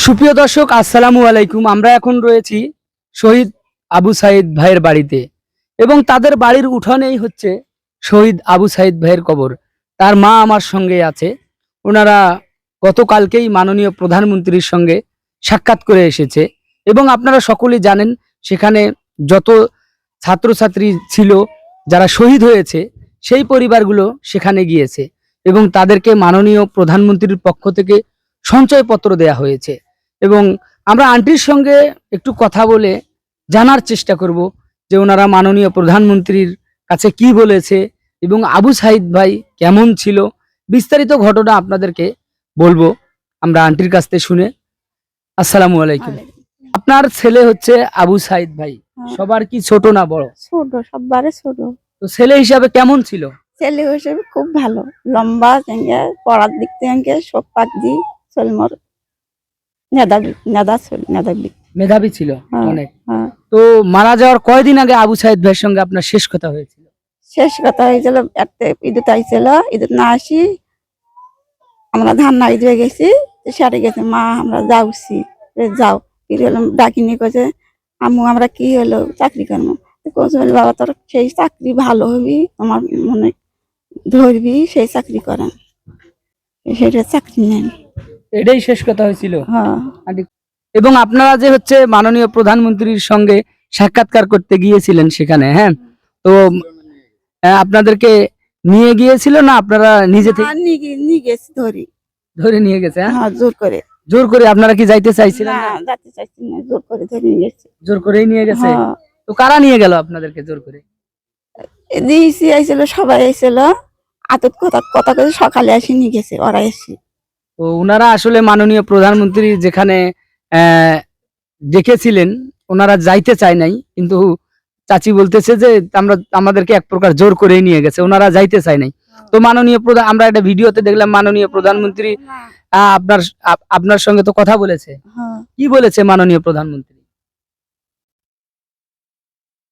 সুপ্রিয় দর্শক, আসসালামু আলাইকুম। আমরা এখন রয়েছি শহীদ আবু সাইদ ভাইয়ের বাড়িতে এবং তাদের বাড়ির উঠোনেই হচ্ছে শহীদ আবু সাইদ ভাইয়ের কবর। তার মা আমার সঙ্গে আছে। ওনারা গতকালকেই মাননীয় প্রধানমন্ত্রীর সঙ্গে সাক্ষাৎ করে এসেছে এবং আপনারা সকলেই জানেন সেখানে যত ছাত্রছাত্রী ছিল, যারা শহীদ হয়েছে, সেই পরিবারগুলো সেখানে গিয়েছে এবং তাদেরকে মাননীয় প্রধানমন্ত্রীর পক্ষ থেকে সঞ্চয়পত্র দেয়া হয়েছে। এবং আমরা আন্টির সঙ্গে একটু কথা বলে জানার চেষ্টা করব যে ওনারা মাননীয় প্রধানমন্ত্রীর কাছে কি বলেছে এবং আবু সাহিদ ভাই কেমন ছিল। বিস্তারিত ঘটনা আপনাদেরকে বলব আমরা আন্টির কাছ থেকে শুনে। আসসালামু আলাইকুম। আপনার ছেলে হচ্ছে আবু সাইদ ভাই। হ্যাঁ। সবার কি ছোট না বড়? ছোট সববারে ছোট। তো ছেলে হিসাবে কেমন ছিল? ছেলে হিসেবে খুব ভালো। লম্বা চেঙ্গে পড়ার দিক থেকে সব পাক দি চলমর নেদাবি নেদা চল নেদাবি মেধাবী ছিল হ্যাঁ। অনেক। হ্যাঁ। তো মারা যাওয়ার কয়দিন আগে আবু সাইদ ভাইয়ের সঙ্গে আপনার শেষ কথা হয়েছিল? শেষ কথা হয়েছিল একটা ঈদত আইছিল ঈদত না আসি আমরা ধান না ঈদ হয়ে গেছি সারে গেছে মা আমরা যাওছি যাও। কি হলো ডাকিনি কছে আমু আমরা কি হলো চাকরি করব? কোচ বাবা তোর সেই চাকরি ভালো হবি তোমার মনে ধরবি সেই চাকরি করেন সেটা চাকরি নেন এটাই শেষ কথা হয়েছিল। হ্যাঁ। এবং আপনারা যে হচ্ছে মাননীয় প্রধানমন্ত্রীর সঙ্গে সাক্ষাৎকার করতে গিয়েছিলেন সেখানে হ্যাঁ? তো আপনাদেরকে নিয়ে গিয়েছিল না আপনারা নিজে থেকে? নিয়ে গেছি ধরি। ধরে নিয়ে গেছে হ্যাঁ? হ্যাঁ জোর করে। জোর করে আপনারা কি যাইতে চাইছিলেন না? না জোর করে ধরে নিয়ে গেছি। জোর করেই নিয়ে গেছে? তো কারা নিয়ে গেল আপনাদেরকে জোর করে? দিয়েছি আইছিল সবাই আইছিল। আতত কথা কথা করে সকালে আসি নিয়ে গেছে ওরা এসে তো ওনারা আসলে মাননীয় প্রধানমন্ত্রী যেখানে ডেকেছিলেন ওনারা যাইতে চায় নাই কিন্তু চাচি বলতেছে যে আমরা আমাদেরকে এক প্রকার জোর করেই নিয়ে গেছে ওনারা যাইতে চায় নাই। তো মাননীয় প্রধান আমরা একটা ভিডিওতে দেখলাম মাননীয় প্রধানমন্ত্রী আহ, আপনার আপনার সঙ্গে তো কথা বলেছে। হ্যাঁ। কি বলেছে মাননীয় প্রধানমন্ত্রী?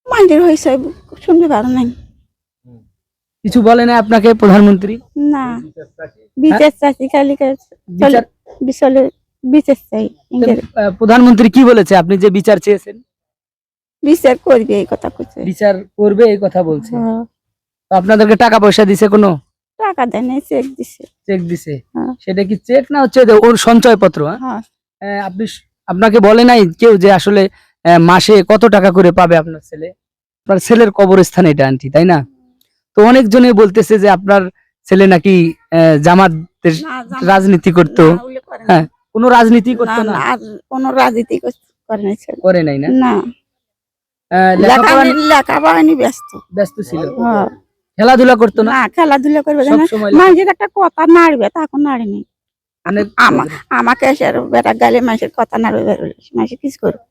মাইন্ডের হয়েছে শুনতে পারো নাই। কিছু বলে না আপনাকে প্রধানমন্ত্রী? না। বিচের চাষি খালি বিচার চাই। প্রধানমন্ত্রী কি বলেছে? আপনি যে বিচার চেয়েছেন। বিচার করবি এই কথা করছে বিচার করবে এই কথা বলছে। হ্যাঁ, আপনাদেরকে টাকা পয়সা দিছে কোনো? টাকা দেয় চেক দিছে। চেক দিছে? হ্যাঁ। সেটা কি চেক না হচ্ছে ওর সঞ্চয়পত্র হ্যাঁ? হ্যাঁ। আপনি আপনাকে বলে নাই কেউ যে আসলে মাসে কত টাকা করে পাবে আপনার ছেলে? আপনার ছেলের কবরস্থান এটা আন্টি তাই না? তো অনেকজনে বলতেছে যে আপনার ছেলে নাকি জামাতের জামাত- রাজনীতি করতো। হ্যাঁ, কোনো রাজনীতি করতো না কোনো রাজনীতি করে নাই। করে নাই না? লেখাপড়া ব্যস্ত। ব্যস্ত ছিল? হ্যাঁ। খেলাধুলা করতো না? খেলাধুলা করবে মানুষের একটা কথা নাড়বে তা এখন নাড়ে আমা- আমাকে এসে বেটা গালে মানুষের কথা নাড়বে বেরোলে মানুষের কিছু করবে।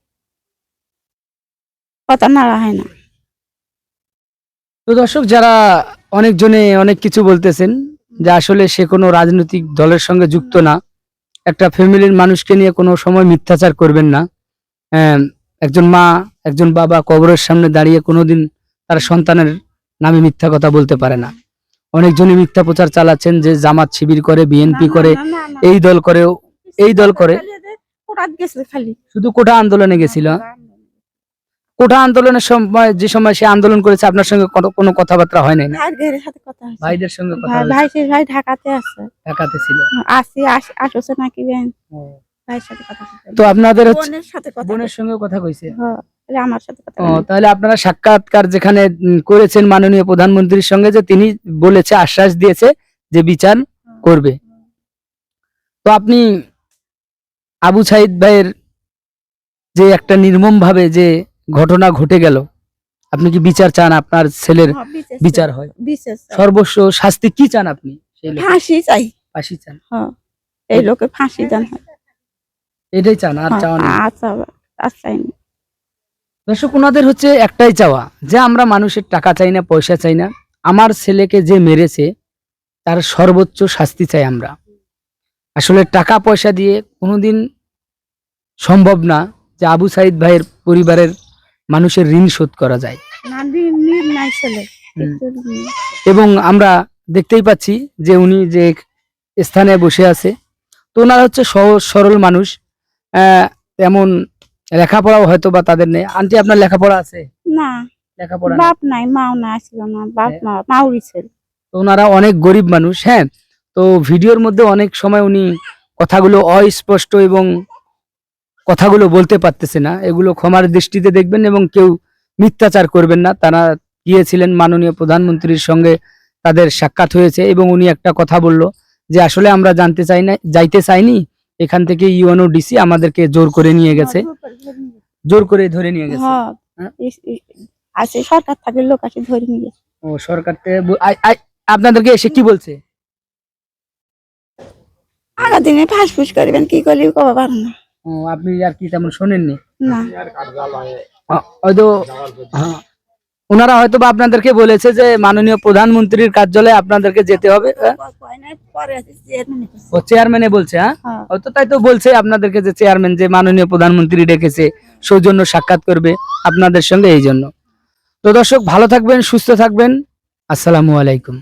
কথা নাড়া হয় না। তো দর্শক যারা অনেকজনে অনেক কিছু বলতেছেন যে আসলে সে কোনো রাজনৈতিক দলের সঙ্গে যুক্ত না একটা ফ্যামিলির মানুষকে নিয়ে কোনো সময় মিথ্যাচার করবেন না। আম, একজন মা একজন বাবা কবরের সামনে দাঁড়িয়ে কোনোদিন তার সন্তানের নামে মিথ্যা কথা বলতে পারে না। অনেকজনই মিথ্যা প্রচার চালাচ্ছেন যে জামাত শিবির করে বিএনপি করে এই দল করে এই দল করে। শুধু কোটা আন্দোলনে গেছিল। কোটা আন্দোলনের সময় যে সময় সে আন্দোলন করেছে আপনার সঙ্গে কোনো- কথাবার্তা হয় নাই না ভাইয়ের ঘরের সাথে কথা হয়েছে। ভাইদের সঙ্গে কথা ভাই ভাই সে ভাই ঢাকাতে আছে। ঢাকাতে ছিল? আসি আস- আসছে নাকি তো আপনাদের বোনের সঙ্গে কথা কইছে? হ্যাঁ, তাহলে আমার সাথে কথা তাহলে আপনারা সাক্ষাৎকার যেখানে করেছেন মাননীয় প্রধানমন্ত্রীর সঙ্গে যে তিনি বলেছে আশ্বাস দিয়েছে যে বিচার করবে। তো আপনি আবু সাইদ ভাইয়ের যে একটা নির্মম ভাবে যে ঘটনা ঘটে গেল। আপনি কি বিচার চান? আপনার ছেলের হ্যাঁ, বিচার হয়। সর্বস্ব শাস্তি কি চান আপনি? ফাঁসি চাই। ফাঁসি চান? হ্যাঁ এই লোকে ফাঁসি হয় এটাই চান আর চাওয়া আর চাইনি দর্শক ওনাদের হচ্ছে একটাই চাওয়া যে আমরা মানুষের টাকা চাই না পয়সা চাই না আমার ছেলেকে যে মেরেছে তার সর্বোচ্চ শাস্তি চাই আমরা। আসলে টাকা পয়সা দিয়ে কোনোদিন সম্ভব না যে আবু সাইদ ভাইয়ের পরিবারের মানুষের ঋণ শোধ করা যায়। এবং আমরা দেখতেই পাচ্ছি যে উনি যে স্থানে বসে আছে তো ওনারা হচ্ছে সহজ সরল মানুষ। তেমন লেখাপড়াও হয়তো বা তাদের নেই। আন্টি আপনার লেখাপড়া আছে? না। লেখাপড়া বাপ নাই? মাও না আসছিল না। বাপ মা মাউরি ছিল। তো ওনারা অনেক গরিব মানুষ হ্যাঁ। তো ভিডিওর মধ্যে অনেক সময় উনি কথাগুলো অস্পষ্ট এবং কথাগুলো বলতে পারতেছে না। এগুলো ক্ষমার দৃষ্টিতে দেখবেন এবং কেউ মিথ্যাচার করবেন না। তারা গিয়েছিলেন মাননীয় প্রধানমন্ত্রীর সঙ্গে তাদের সাক্ষাৎ হয়েছে এবং উনি একটা কথা বলল যে আসলে আমরা জানতে চাই না যাইতে চাইনি এখান থেকে ইউএনও ডিসি আমাদেরকে জোর করে নিয়ে গেছে। জোর করে ধরে নিয়ে গেছে। হ্যাঁ হ্যাঁ? সরকার থাকে লোক আছে ধরে নিয়ে গেছে ও সরকার থেকে ব- আই- আই- আপনাদেরকে এসে কি বলছে? আগা দিনে ফাঁসফুস করবেন কি করলি কবা পার না ও আপনি আর কি তেমন শোনেননি? হয়তো হ্যাঁ। ওনারা হয়তো বা আপনাদেরকে বলেছে যে মাননীয় প্রধানমন্ত্রীর কার্যালয়ে আপনাদেরকে যেতে হবে হ্যাঁ? চেয়ারম্যান ও চেয়ারম্যানে বলছে হ্যাঁ? হ্যাঁ। হয়তো তাই তো বলছে আপনাদেরকে যে চেয়ারম্যান যে মাননীয় প্রধানমন্ত্রী ডেকেছে সৌজন্য সাক্ষাৎ করবে আপনাদের সঙ্গে এই জন্য। তো দর্শক ভালো থাকবেন সুস্থ থাকবেন। আসসালামু আলাইকুম।